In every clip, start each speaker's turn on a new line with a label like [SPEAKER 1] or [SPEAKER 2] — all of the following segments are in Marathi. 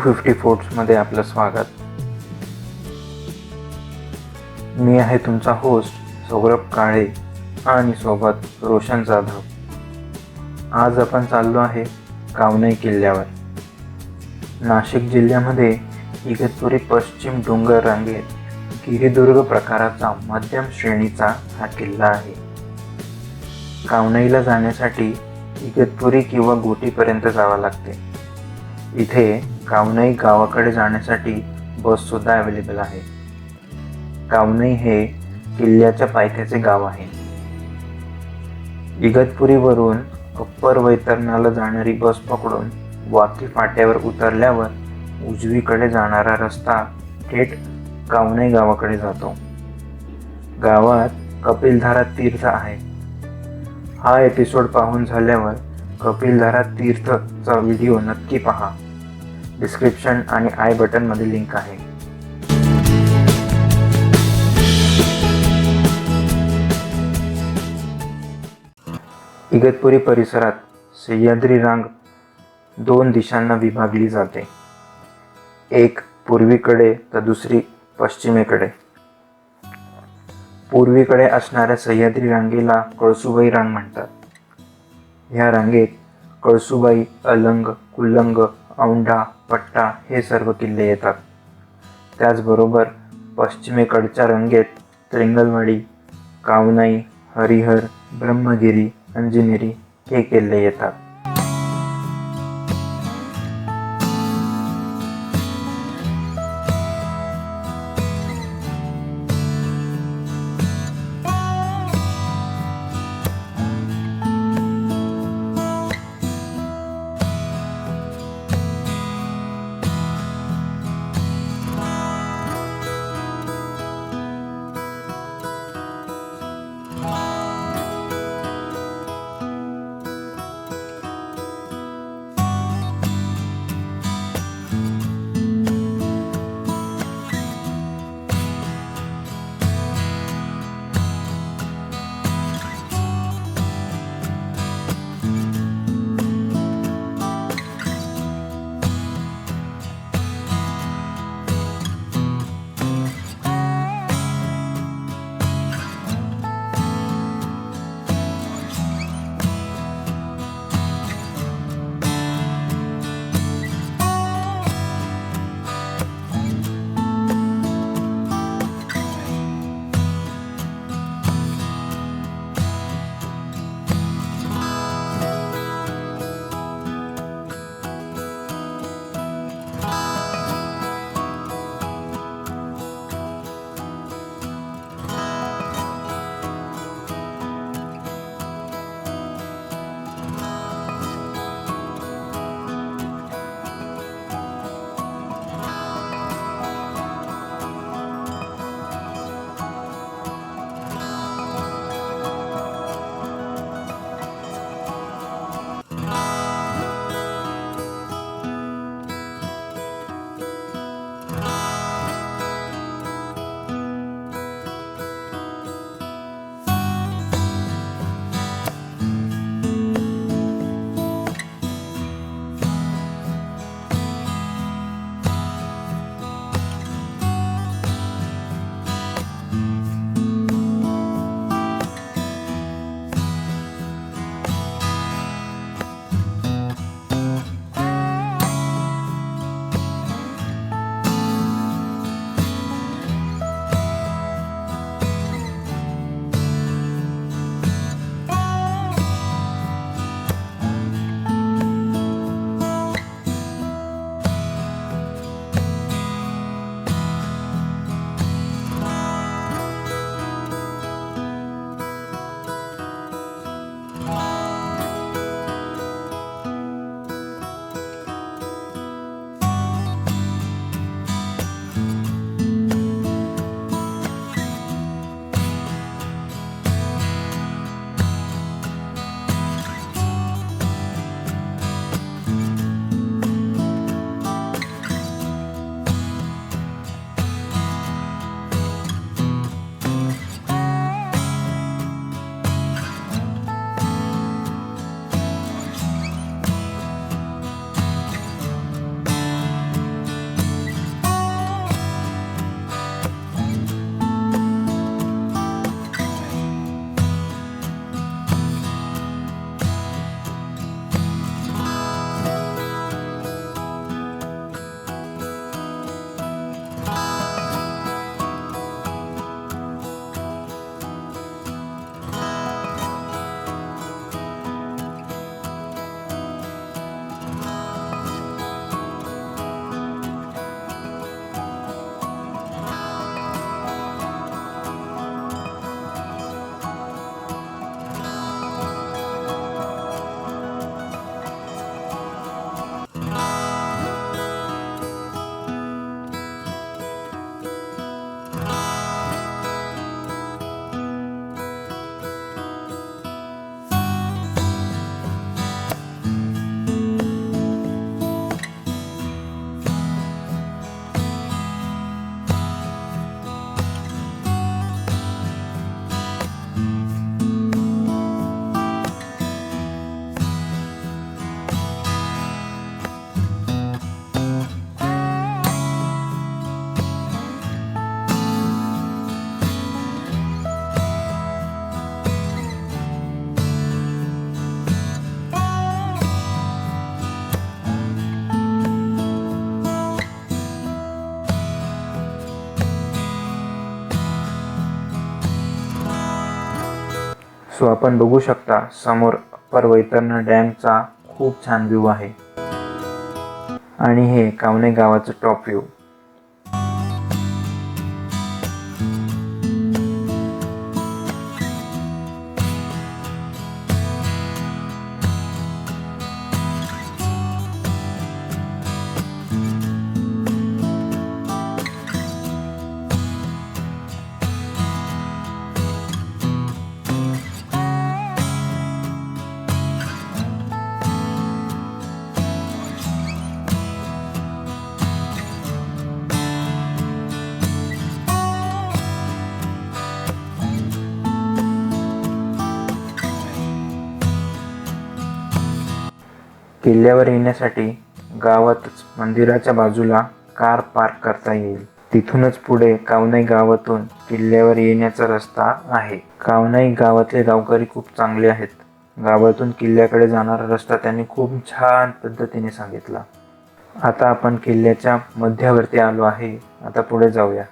[SPEAKER 1] फिफ्टी फोर्ट्समध्ये आपलं स्वागत. मी आहे तुमचा होस्ट सौरभ काळे आणि सोबत रोशन जाधव. आज आपण चाललो आहे कावनई किल्ल्यावर. नाशिक जिल्ह्यामध्ये इगतपुरी पश्चिम डोंगर रांगेत गिरिदुर्ग प्रकाराचा मध्यम श्रेणीचा हा किल्ला आहे. कावनईला जाण्यासाठी इगतपुरी किंवा गोटीपर्यंत जावं लागते. इथे कावनई गावाकडे जाण्यासाठी बससुद्धा अवेलेबल आहे. कावनई हे किल्ल्याच्या पायथ्याचे गाव आहे. इगतपुरीवरून अप्पर वैतरणाला जाणारी बस पकडून वाकी फाट्यावर उतरल्यावर उजवीकडे जाणारा रस्ता थेट कावनई गावाकडे जातो. गावात कपिलधारा तीर्थ आहे. हा एपिसोड पाहून झाल्यावर कपिलधारा तीर्थचा व्हिडिओ नक्की पहा. डिस्क्रिप्शन आणि आय बटनमध्ये लिंक आहे. इगतपुरी परिसरात सह्याद्री रांग दोन दिशांना विभागली जाते. एक पूर्वीकडे तर दुसरी पश्चिमेकडे. पूर्वीकडे असणाऱ्या सह्याद्री रांगेला कळसुबाई रांग म्हणतात. ह्या रांगेत कळसुबाई अलंग कुल्लंग औंढा पट्टा हे सर्व किल्ले येतात. त्याचबरोबर पश्चिमेकडच्या रंगेत त्रिंगलवाडी कावनाई हरिहर ब्रह्मगिरी अंजनेरी हे किल्ले येतात. सो आपण बघू शकता समोर अप्पर वैतरणा डॅमचा खूप छान व्ह्यू आहे. आणि हे कावणे गावाचं टॉप व्ह्यू किल्ल्यावर येण्यासाठी गावातच मंदिराच्या बाजूला कार पार्क करता येईल. तिथूनच पुढे कावनाई गावातून किल्ल्यावर येण्याचा रस्ता आहे. कावनाई गावातले गावकरी खूप चांगले आहेत. गावातून किल्ल्याकडे जाणारा रस्ता त्यांनी खूप छान पद्धतीने सांगितला. आता आपण किल्ल्याच्या मध्यावरती आलो आहे. आता पुढे जाऊया.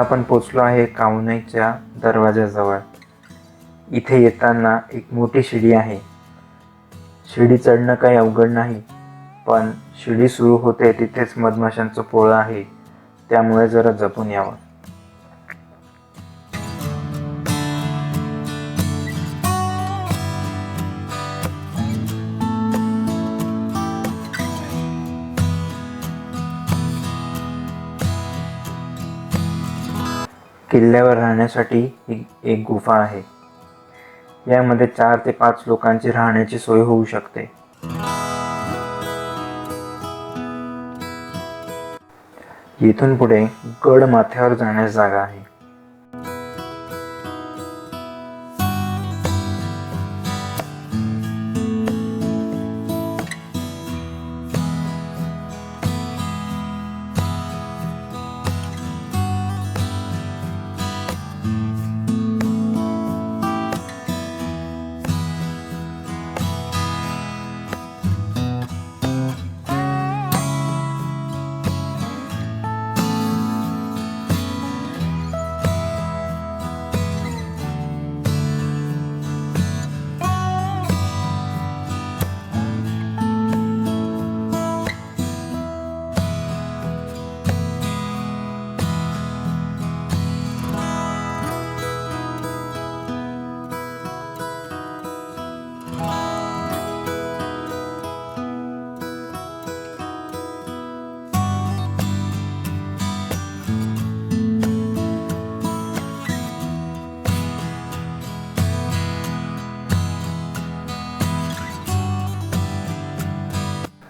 [SPEAKER 1] आपण पोचलो आहे कावनेच्या दरवाजाजवळ. इथे येताना एक मोठी शिडी आहे. शिडी चढणं काही अवघड नाही पण शिडी सुरू होते तिथेच मधमाशांचं पोळं आहे. त्यामुळे जरा जपून यावं. किल्ल्यावर राहण्यासाठी ही एक गुफा आहे. यामध्ये चार ते पाच लोकांची राहण्याची सोय होऊ शकते. येथून पुढे गड माथ्यावर जाण्यास जागा आहे.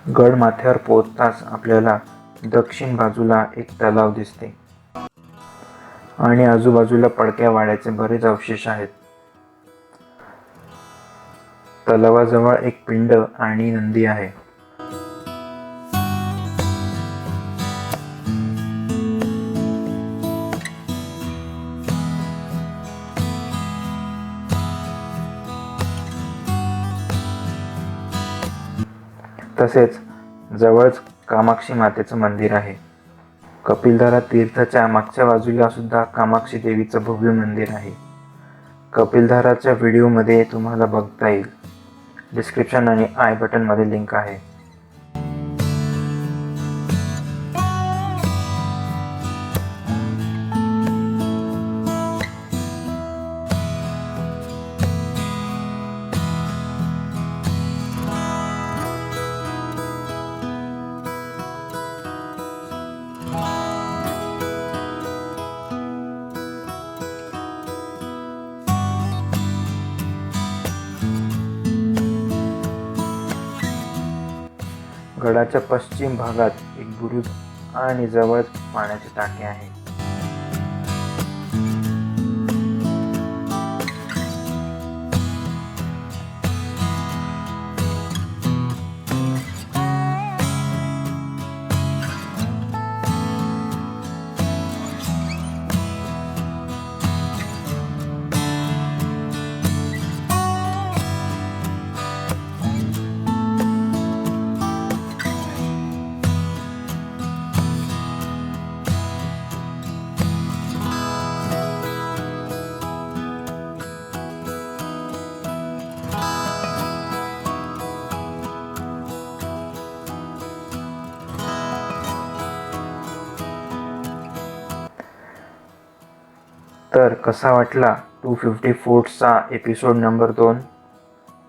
[SPEAKER 1] गड माथ्यावर पोहोचताच आपल्याला दक्षिण बाजूला एक तलाव दिसते. आणि आजूबाजूला पडक्या वाड्याचे बरेच अवशेष आहेत. तलावाजवळ एक पिंड आणि नंदी आहे. तसेच जवळच कामाक्षी मातेचं मंदिर आहे. कपिलधारा तीर्थाच्या मागच्या बाजूला सुद्धा कामाक्षी देवीचं भव्य मंदिर आहे. कपिलधाराच्या व्हिडिओमध्ये तुम्हाला बघता येईल. डिस्क्रिप्शन आणि आय बटनमध्ये लिंक आहे. शहराच्या पश्चिम भागात एक बुरुज आणि जवळच पाण्याचे टाके आहे. तर कसा वाटला टू फिफ्टी फोर्टचा एपिसोड नंबर दोन?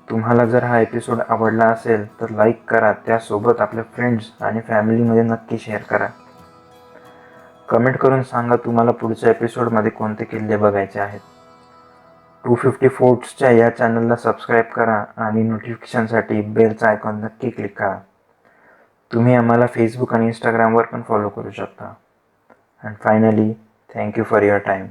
[SPEAKER 1] तुम्हाला जर हा एपिसोड आवडला असेल तर लाईक करा. त्यासोबत आपल्या फ्रेंड्स आणि फॅमिलीमध्ये नक्की शेअर करा. कमेंट करून सांगा तुम्हाला पुढच्या एपिसोडमध्ये कोणते किल्ले बघायचे आहेत. टू फिफ्टी फोर्ट्सच्या या चॅनलला सबस्क्राईब करा आणि नोटिफिकेशनसाठी बेलचा आयकॉन नक्की क्लिक करा. तुम्ही आम्हाला फेसबुक आणि इंस्टाग्रामवर पण फॉलो करू शकता. And finally thank you for your time